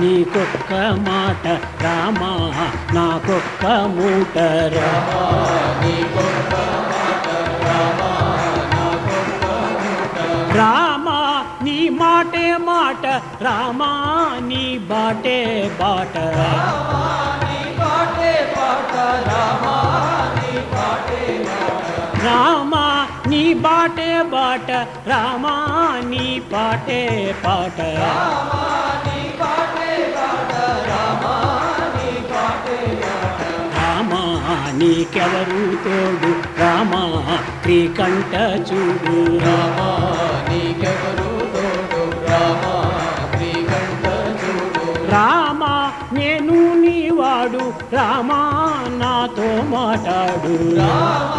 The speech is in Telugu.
నీకొక్క మాట రామా నాకొక్క మూట రామా రామా నీ మాటే మాట రామా నీ బాటే బాట రామా నీ బాటే బాట రామా నీ పాటే పాట నీకెవరు తోడు? రామా శ్రీకంఠ చూడు. రామా నీకెవరు తోడు? రామా శ్రీకంఠ చూడు. రామా నేను నీవాడు. రామా నాతో మాట్లాడు రామా